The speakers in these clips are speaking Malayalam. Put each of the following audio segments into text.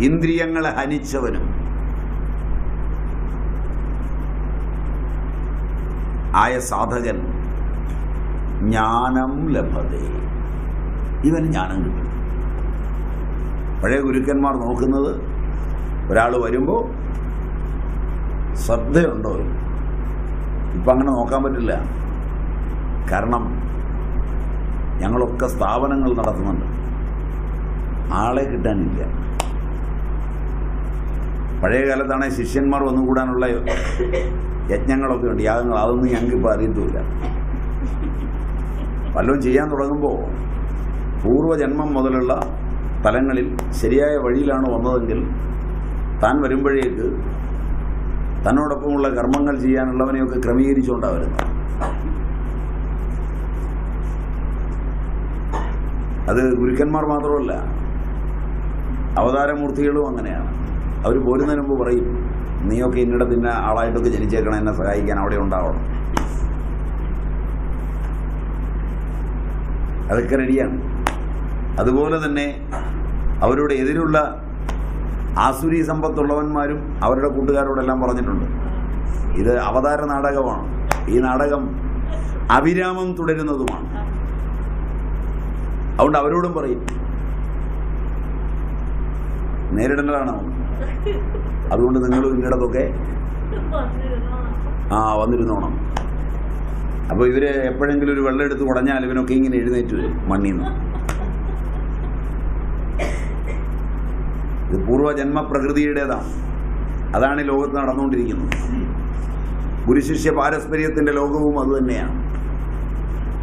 ഇന്ദ്രിയങ്ങളെ ഹനിച്ചവനും. ആയ സാധകൻ ജ്ഞാനം ലഭതേ. ഇവന് ജ്ഞാനം കിട്ടും. പഴയ ഗുരുക്കന്മാർ നോക്കുന്നത് ഒരാൾ വരുമ്പോൾ ശ്രദ്ധയുണ്ടോ? ഇപ്പം അങ്ങനെ നോക്കാൻ പറ്റില്ല. കാരണം ഞങ്ങളൊക്കെ സ്ഥാപനങ്ങൾ നടത്തുന്നുണ്ട്. ആളെ കിട്ടാനില്ല. പഴയ കാലത്താണ് ശിഷ്യന്മാർ വന്നുകൂടാനുള്ള യജ്ഞങ്ങളൊക്കെ ഉണ്ട്. യാഗങ്ങൾ അതൊന്നും ഞങ്ങൾക്ക് ഇപ്പോൾ അറിയത്തുമില്ല. വല്ലതും ചെയ്യാൻ തുടങ്ങുമ്പോൾ പൂർവജന്മം മുതലുള്ള തലങ്ങളിൽ ശരിയായ വഴിയിലാണ് വന്നതെങ്കിൽ താൻ വരുമ്പോഴേക്ക് തന്നോടൊപ്പമുള്ള കർമ്മങ്ങൾ ചെയ്യാനുള്ളവനെയൊക്കെ ക്രമീകരിച്ചുകൊണ്ടാണ് വരുന്നത്. അത് ഗുരുക്കന്മാർ മാത്രമല്ല അവതാരമൂർത്തികളും അങ്ങനെയാണ്. അവർ പോരുന്നതിന് മുമ്പ് പറയും നീയൊക്കെ ഇന്നിടത്ത് ഇന്ന ആളായിട്ടൊക്കെ ജനിച്ചേക്കണം എന്നെ സഹായിക്കാൻ അവിടെ ഉണ്ടാവണം. അതൊക്കെ റെഡിയാണ്. അതുപോലെ തന്നെ അവരുടെ എതിരുള്ള ആസുരി സമ്പത്തുള്ളവന്മാരും അവരുടെ കൂട്ടുകാരോടെല്ലാം പറഞ്ഞിട്ടുണ്ട്. ഇത് അവതാര നാടകമാണ്. ഈ നാടകം അവിരാമം തുടരുന്നതുമാണ്. അതുകൊണ്ട് അവരോടും പറയും നേരിടേണ്ടതാണ് അതുകൊണ്ട് നിങ്ങൾ ഇന്നിടത്തൊക്കെ ആ വന്നിരുന്നോണം. അപ്പോൾ ഇവർ എപ്പോഴെങ്കിലും ഒരു വെള്ളം എടുത്ത് കുടഞ്ഞാൽ ഇവനൊക്കെ ഇങ്ങനെ എഴുന്നേറ്റ് വരും മണ്ണിൽ നിന്ന് ഇത് പൂർവജന്മ പ്രകൃതിയുടേതാണ് അതാണ് ലോകത്ത് നടന്നുകൊണ്ടിരിക്കുന്നത്. ഗുരുശിഷ്യ പാരസ്പര്യത്തിന്റെ ലോകവും അതുതന്നെയാണ്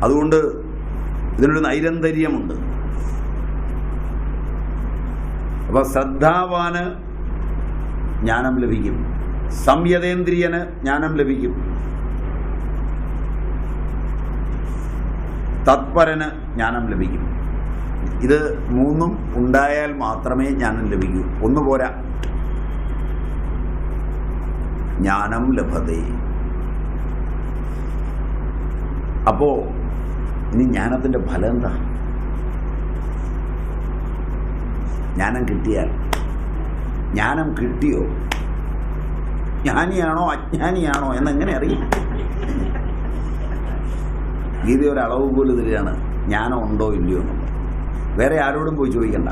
അതുകൊണ്ട് ഇതിനൊരു നൈരന്തര്യമുണ്ട്. അപ്പൊ ശ്രദ്ധാവാന് ജ്ഞാനം ലഭിക്കും. സംയതേന്ദ്രിയന് ജ്ഞാനം ലഭിക്കും. തത്പരന് ജ്ഞാനം ലഭിക്കും. ഇത് മൂന്നും ഉണ്ടായാൽ മാത്രമേ ജ്ഞാനം ലഭിക്കൂ. ഒന്ന് പോരാ. ജ്ഞാനം ലഭതേ. അപ്പോ ഇനി ജ്ഞാനത്തിന്റെ ഫലം എന്താ? ജ്ഞാനം കിട്ടിയാൽ. ജ്ഞാനം കിട്ടിയോ? ജ്ഞാനിയാണോ അജ്ഞാനിയാണോ എന്നെങ്ങനെ അറിയാം? ഗീത ഒരളവ് പോലും തരികയാണ് ജ്ഞാനം ഉണ്ടോ ഇല്ലയോ എന്നുള്ളത്. വേറെ ആരോടും പോയി ചോദിക്കണ്ട.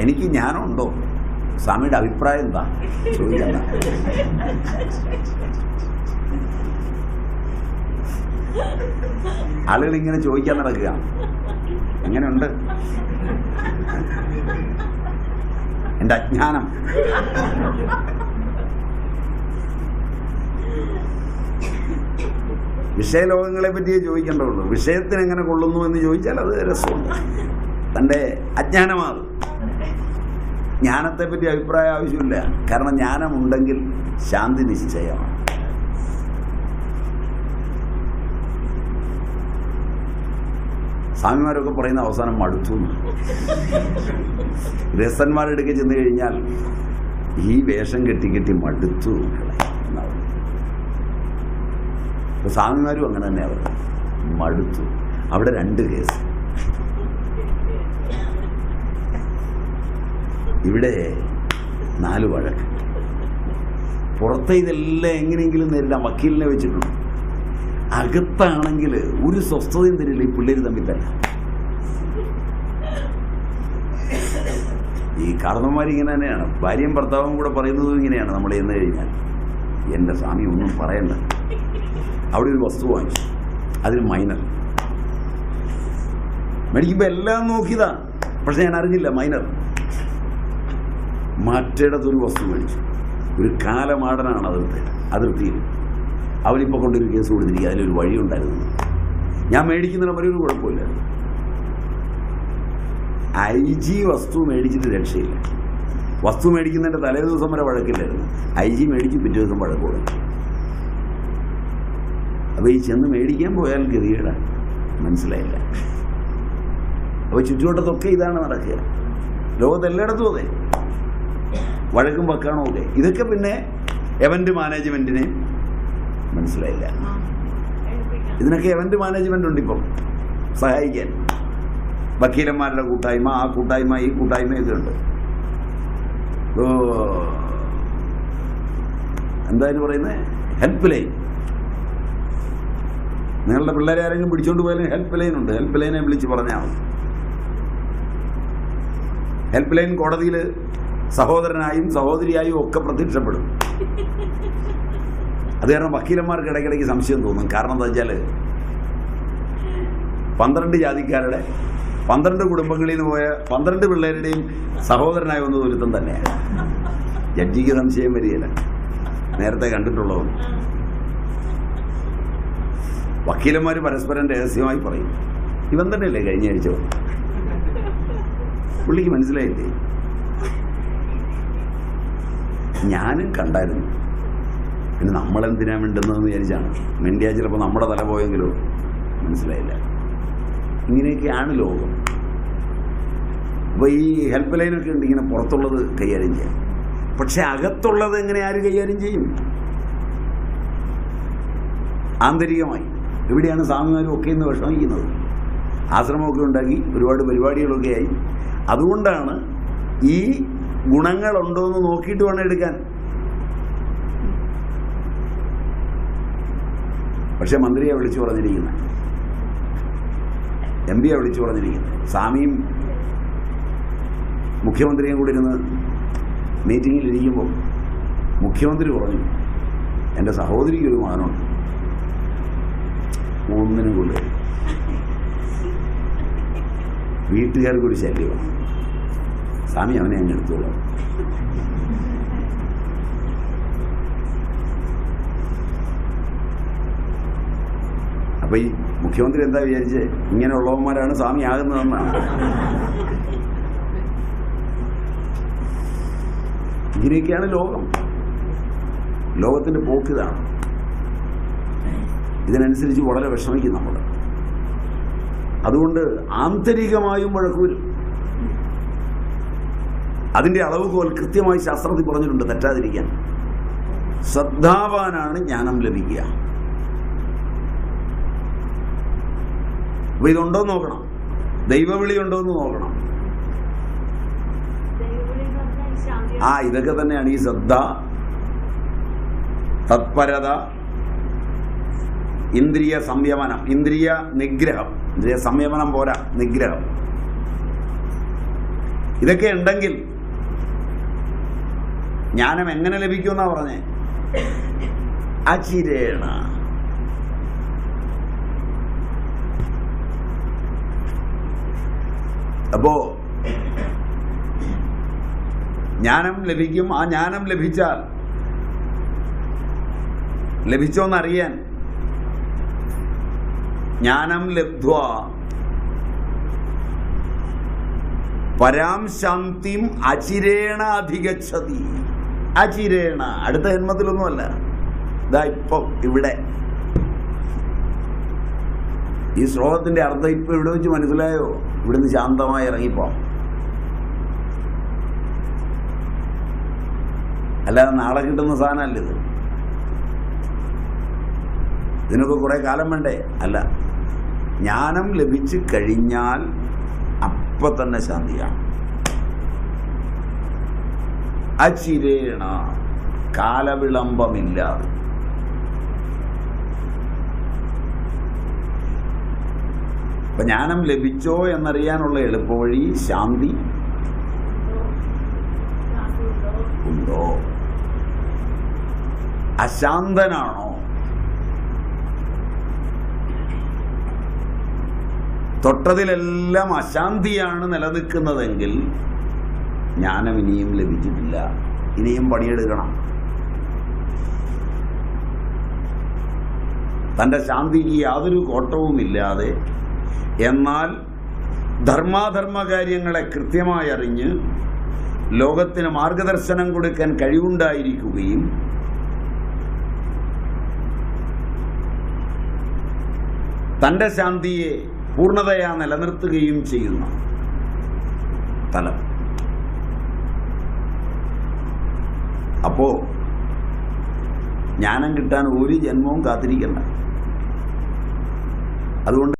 എനിക്ക് ജ്ഞാനം ഉണ്ടോ? സ്വാമിയുടെ അഭിപ്രായം എന്താ? ചോദിക്കണ്ട. ആളുകൾ ഇങ്ങനെ ചോദിക്കാൻ നടക്കുക. എങ്ങനെയുണ്ട്? എന്റെ അജ്ഞാനം. വിഷയലോകങ്ങളെ പറ്റിയേ ചോദിക്കേണ്ടതുള്ളൂ വിഷയത്തിന് എങ്ങനെ കൊള്ളുന്നു എന്ന് ചോദിച്ചാൽ അത് രസമുണ്ട്. തന്റെ അജ്ഞാനമാണ് ജ്ഞാനത്തെ പറ്റി അഭിപ്രായം ആവശ്യമില്ല. കാരണം ജ്ഞാനമുണ്ടെങ്കിൽ ശാന്തി നിശ്ചയമാണ്. സ്വാമിമാരൊക്കെ പറയുന്ന അവസാനം മടുത്തു. എന്ന്. രസന്മാരെടുക്കെ ചെന്ന് കഴിഞ്ഞാൽ ഈ വേഷം കെട്ടി കെട്ടി മടുത്തു. ഇപ്പൊ സ്വാമിമാരും അങ്ങനെ തന്നെ അവർ മടുത്തു. അവിടെ രണ്ട് കേസ്. ഇവിടെ നാല് വഴക്ക്. പുറത്തെ ഇതെല്ലാം എങ്ങനെയെങ്കിലും നേരിടാൻ വക്കീലിനെ വെച്ചിട്ടുണ്ട്. അകത്താണെങ്കിൽ ഒരു സ്വസ്ഥതയും തരില്ല ഈ പിള്ളേര് തമ്മിൽ തന്നെ. ഈ കാരണന്മാർ ഇങ്ങനെ തന്നെയാണ്. ഭാര്യയും ഭർത്താവും കൂടെ പറയുന്നതും ഇങ്ങനെയാണ് നമ്മൾ എന്ന് കഴിഞ്ഞാൽ എന്റെ സ്വാമി ഒന്നും പറയണ്ട. അവിടെ ഒരു വസ്തു വാങ്ങിച്ചു. അതിൽ മൈനർ. മേടിക്കുമ്പോൾ എല്ലാം നോക്കിയതാ. പക്ഷെ ഞാൻ അറിഞ്ഞില്ല മൈനർ. മറ്റേടത്തൊരു വസ്തു മേടിച്ചു. ഒരു കാലമാടനാണ് അതിർത്തി അതിർത്തിയിൽ അവനിപ്പോൾ കൊണ്ടൊരു കേസ് കൊടുത്തിരിക്കുക. അതിലൊരു വഴിയുണ്ടായിരുന്നു ഞാൻ മേടിക്കുന്നതിന് ഒരു കുഴപ്പമില്ല. ഐ ജി വസ്തു മേടിച്ചിട്ട് രക്ഷയില്ല. വസ്തു മേടിക്കുന്നതിന്റെ തലേ ദിവസം വരെ വഴക്കില്ലായിരുന്നു. ഐ ജി മേടിച്ച് പിറ്റേ ദിവസം വഴക്ക് കൊടുക്കും അപ്പോൾ ഈ ചെന്ന് മേടിക്കാൻ പോയാൽ ഗതികേടാണ് മനസ്സിലായില്ല. അപ്പോൾ ചുറ്റുവട്ടത്തൊക്കെ ഇതാണ് നടക്കുക. ലോകത്ത് എല്ലായിടത്തും അതെ. വഴക്കും വെക്കാണോ ഒക്കെ. ഇതൊക്കെ പിന്നെ എവന്റ് മാനേജ്മെന്റിനെ മനസ്സിലായില്ല. ഇതിനൊക്കെ ഇവന്റ് മാനേജ്മെന്റ് ഉണ്ട് ഇപ്പം സഹായിക്കാൻ. വക്കീലന്മാരുടെ കൂട്ടായ്മ ആ കൂട്ടായ്മ ഈ കൂട്ടായ്മ ഓ എന്തായാലും പറയുന്നത് ഹെൽപ്പ് ലൈൻ നിങ്ങളുടെ പിള്ളേരെ ആരെങ്കിലും പിടിച്ചോണ്ട് പോയാലും ഹെൽപ്പ് ലൈൻ ഉണ്ട്. ഹെൽപ്പ് ലൈനെ വിളിച്ച് പറഞ്ഞാൽ മതി. ഹെൽപ്പ് ലൈൻ കോടതിയിൽ സഹോദരനായും സഹോദരിയായും ഒക്കെ പ്രത്യക്ഷപ്പെടും. അത് കാരണം വക്കീലന്മാർക്ക് ഇടയ്ക്കിടയ്ക്ക് സംശയം തോന്നും. കാരണം എന്താ വെച്ചാൽ പന്ത്രണ്ട് ജാതിക്കാരുടെ പന്ത്രണ്ട് കുടുംബങ്ങളിൽ നിന്ന് പോയ പന്ത്രണ്ട് പിള്ളേരുടെയും സഹോദരനായ ഒന്ന് ദുരിതം തന്നെയാണ്. ജഡ്ജിക്ക് സംശയം വരികയില്ല. നേരത്തെ കണ്ടിട്ടുള്ളവൻ. വക്കീലന്മാർ പരസ്പരം രഹസ്യമായി പറയും. ഇവൻ തന്നെയല്ലേ കഴിഞ്ഞ ആഴ്ച? പുള്ളിക്ക് മനസ്സിലായില്ലേ? ഞാനും കണ്ടായിരുന്നു. പിന്നെ നമ്മളെന്തിനാ മിണ്ടുന്നതെന്ന് വിചാരിച്ചാണ്. മിണ്ടിയാൽ ചിലപ്പോൾ നമ്മുടെ തല പോയെങ്കിലോ? മനസ്സിലായില്ല. ഇങ്ങനെയൊക്കെയാണ് ലോകം. അപ്പോൾ ഈ ഹെൽപ്പ് ലൈനൊക്കെ ഉണ്ട് ഇങ്ങനെ പുറത്തുള്ളത് കൈകാര്യം ചെയ്യാം പക്ഷെ അകത്തുള്ളത് എങ്ങനെ ആര് കൈകാര്യം ചെയ്യും? ആന്തരികമായി. എവിടെയാണ് സ്വാമിമാരും ഒക്കെ ഇന്ന് വിഷമിക്കുന്നത്. ആശ്രമമൊക്കെ ഉണ്ടാക്കി ഒരുപാട് പരിപാടികളൊക്കെ ആയി. അതുകൊണ്ടാണ് ഈ ഗുണങ്ങളുണ്ടോ എന്ന് നോക്കിയിട്ട് വേണം എടുക്കാൻ. പക്ഷെ മന്ത്രിയെ വിളിച്ചു പറഞ്ഞിരിക്കുന്നത് എം പിയെ വിളിച്ചു പറഞ്ഞിരിക്കുന്നത് സ്വാമിയും മുഖ്യമന്ത്രിയും കൂടി ഇരുന്ന് മീറ്റിങ്ങിൽ ഇരിക്കുമ്പോൾ മുഖ്യമന്ത്രി പറഞ്ഞു എന്റെ സഹോദരിക്ക് ഒരു മകനുണ്ട്. ഒന്നിനും കൂടെ. വീട്ടുകാർക്കൊരു ശല്യമാണ്. സ്വാമി അവനെ അങ്ങ് എടുത്തോളാം. അപ്പൊ ഈ മുഖ്യമന്ത്രി എന്താ വിചാരിച്ച്? ഇങ്ങനെയുള്ളവന്മാരാണ് സ്വാമി ആകുന്നതെന്നാണ് ഇങ്ങനെയൊക്കെയാണ് ലോകം. ലോകത്തിന്റെ പോക്കിതാണ് ഇതിനനുസരിച്ച് വളരെ വിഷമിക്കും നമ്മൾ അതുകൊണ്ട് ആന്തരികമായും വഴക്ക് വരും അതിന്റെ അളവുകോൽ കൃത്യമായി ശാസ്ത്രത്തിൽ പറഞ്ഞിട്ടുണ്ട് തെറ്റാതിരിക്കാൻ. ശ്രദ്ധാവാനാണ് ജ്ഞാനം ലഭിക്കുക. അപ്പൊ ഇതുണ്ടോ നോക്കണം. ദൈവവിളി ഉണ്ടോ എന്ന് നോക്കണം. ആ ഇതൊക്കെ തന്നെയാണ് ഈ ശ്രദ്ധ തത്പരത ഇന്ദ്രിയ സംയമനം ഇന്ദ്രിയ നിഗ്രഹം. ഇന്ദ്രിയ സംയമനം പോരാ നിഗ്രഹം. ഇതൊക്കെ ഉണ്ടെങ്കിൽ ജ്ഞാനം എങ്ങനെ ലഭിക്കുമെന്നാ പറഞ്ഞേ? അചിരേണ. അപ്പോ ജ്ഞാനം ലഭിക്കും ആ ജ്ഞാനം ലഭിച്ചാൽ ലഭിച്ചോന്നറിയാൻ ജ്ഞാനം ലബ്ധ്വ. പരാം ശാന്തിം അചിരേണ അധികച്ചതി അചിരേണ അടുത്ത ജന്മത്തിലൊന്നുമല്ല. ഇതാ ഇപ്പം ഇവിടെ ഈ ശ്ലോകത്തിന്റെ അർത്ഥം ഇപ്പൊ ഇവിടെ വെച്ച് മനസ്സിലായോ? ഇവിടുന്ന് ശാന്തമായി ഇറങ്ങിപ്പോ. അല്ലാതെ നാളെ കിട്ടുന്ന സാധനമല്ല ഇത്. ഇതിനൊക്കെ കുറെ കാലം വേണ്ടേ? അല്ല. ജ്ഞാനം ലഭിച്ചു കഴിഞ്ഞാൽ അപ്പൊ തന്നെ ശാന്തിയാണ്. അചിരേണ കാലവിളംബമില്ലാതെ. അപ്പൊ ജ്ഞാനം ലഭിച്ചോ എന്നറിയാനുള്ള എളുപ്പവഴി ശാന്തി ഉണ്ടോ? അശാന്തനാണോ? തൊട്ടതിലെല്ലാം അശാന്തിയാണ് നിലനിൽക്കുന്നതെങ്കിൽ ജ്ഞാനം ഇനിയും ലഭിച്ചിട്ടില്ല. ഇനിയും പണിയെടുക്കണം. തന്റെ ശാന്തിക്ക് യാതൊരു കോട്ടവുമില്ലാതെ എന്നാൽ ധർമാധർമ്മ കാര്യങ്ങളെ കൃത്യമായി അറിഞ്ഞ് ലോകത്തിന് മാർഗദർശനം കൊടുക്കാൻ കഴിവുണ്ടായിരിക്കുകയും തന്റെ ശാന്തിയെ പൂർണതയാ നിലനിർത്തുകയും ചെയ്യുന്ന തലം. അപ്പോ ജ്ഞാനം കിട്ടാൻ ഒരു ജന്മവും കാത്തിരിക്കണ്ട. അതുകൊണ്ട്